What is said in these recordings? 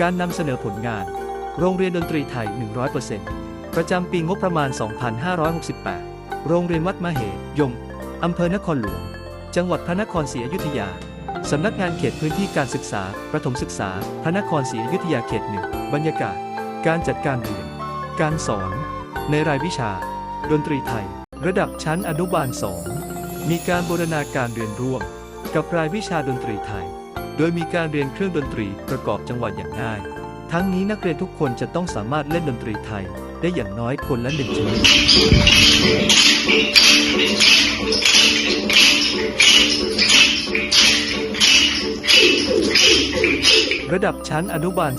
การนำเสนอผลงาน โรงเรียนดนตรีไทย 100%ประจำปีงบประมาณ 2568 โรงเรียนวัดมเหตยม อำเภอนครหลวง จังหวัดพระนครศรีอยุธยา สำนักงานเขตพื้นที่การศึกษา ประถมศึกษา พระนครศรีอยุธยาเขตหนึ่ง บรรยากาศ การจัดการเรียน การสอน ในรายวิชา ดนตรีไทย ระดับชั้นอนุบาล 2 มีการบูรณาการเรียนร่วม กับรายวิชาดนตรีไทย โดยมีการเรียนเครื่องดนตรีประกอบจังหวะอย่างง่าย ทั้งนี้นักเรียนทุกคนจะต้องสามารถเล่นดนตรีไทย ได้อย่างน้อยคนละหนึ่งชนิดระดับชั้นอนุบาล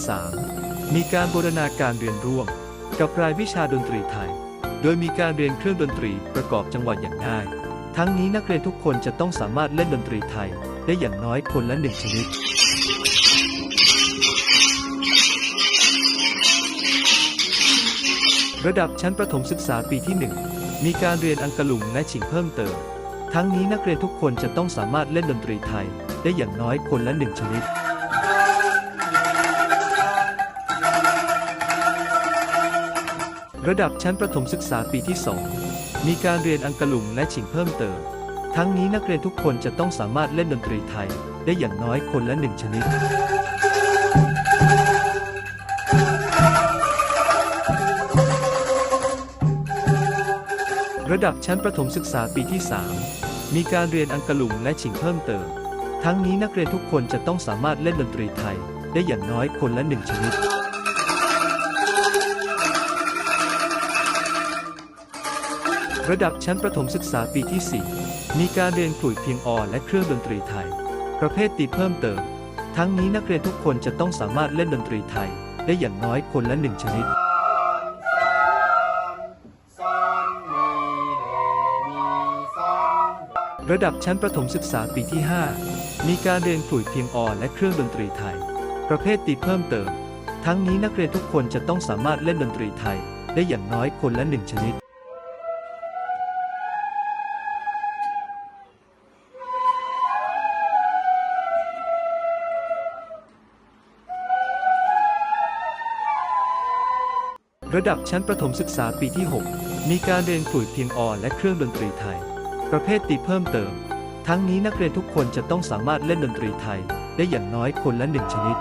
3 มีการบูรณาการเรียนร่วม กับรายวิชาดนตรีไทย โดยมีการเรียนเครื่องดนตรีประกอบจังหวะอย่างง่าย ทั้งนี้นักเรียนทุกคนจะต้องสามารถเล่นดนตรีไทย ได้อย่างน้อยคนละหนึ่งชนิด ระดับชั้นประถมศึกษาปีที่ 1 มีการเรียนอังกะลุงและฉิงเพิ่มเติม ทั้งนี้นักเรียนทุกคนจะต้องสามารถเล่นดนตรีไทย ได้อย่างน้อยคนละหนึ่งชนิดระดับชั้นประถมศึกษาปีที่ 2 มีการเรียนอังกะลุงและฉิงเพิ่มเติม ทั้งนี้นักเรียนทุกคนจะต้องสามารถเล่นดนตรีไทย ได้อย่างน้อยคนละหนึ่งชนิด ระดับชั้นประถมศึกษาปีที่ 3 มีการเรียนอังกะลุงและฉิงเพิ่มเติม ทั้งนี้นักเรียนทุกคนจะต้องสามารถเล่นดนตรีไทย ได้อย่างน้อยคนละหนึ่งชนิด ระดับชั้นประถมศึกษาปีที่ 4 มีการเรียนขลุ่ยเพียงอและเครื่องดนตรีไทย ประเภทตีเพิ่มเติม ทั้งนี้นักเรียนทุกคนจะต้องสามารถเล่นดนตรีไทย ได้อย่างน้อยคนละหนึ่งชนิดระดับชั้นประถมศึกษาปีที่ 5 มีการเรียนขลุ่ยเพียงอและเครื่องดนตรีไทย ประเภทตีเพิ่มเติม ทั้งนี้นักเรียนทุกคนจะต้องสามารถเล่นดนตรีไทย ได้อย่างน้อยคนละหนึ่งชนิด ระดับชั้นประถมศึกษาปีที่ 6 มีการเรียนขลุ่ยเพียงอและเครื่องดนตรีไทย ประเภทตีเพิ่มเติม ทั้งนี้นักเรียนทุกคนจะต้องสามารถเล่นดนตรีไทย ได้อย่างน้อยคนละหนึ่งชนิด